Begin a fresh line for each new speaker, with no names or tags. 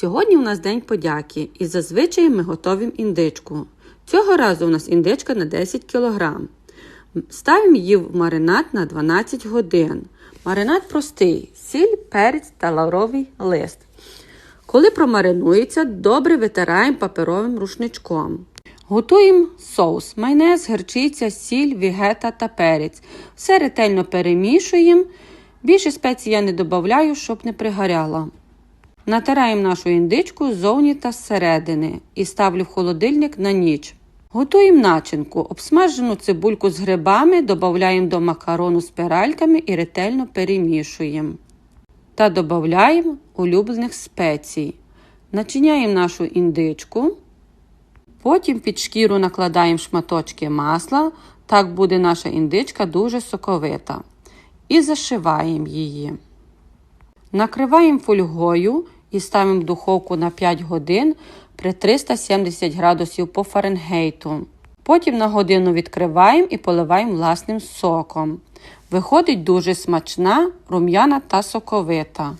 Сьогодні у нас День подяки і зазвичай ми готуємо індичку. Цього разу у нас індичка на 10 кг. Ставимо її в маринад на 12 годин. Маринад простий: сіль, перець та лавровий лист. Коли промаринується, добре витираємо паперовим рушничком. Готуємо соус, майонез, гірчиця, сіль, вігета та перець. Все ретельно перемішуємо. Більше спецій я не додаю, щоб не пригоряло. Натираємо нашу індичку ззовні та зсередини і ставлю в холодильник на ніч. Готуємо начинку. Обсмажену цибульку з грибами додаємо до макарону спиральками і ретельно перемішуємо. Та додаємо улюблених спецій. Начиняємо нашу індичку. Потім під шкіру накладаємо шматочки масла. Так буде наша індичка дуже соковита. І зашиваємо її. Накриваємо фольгою і ставимо в духовку на 5 годин при 370 градусів по Фаренгейту. Потім на годину відкриваємо і поливаємо власним соком. Виходить дуже смачна, рум'яна та соковита.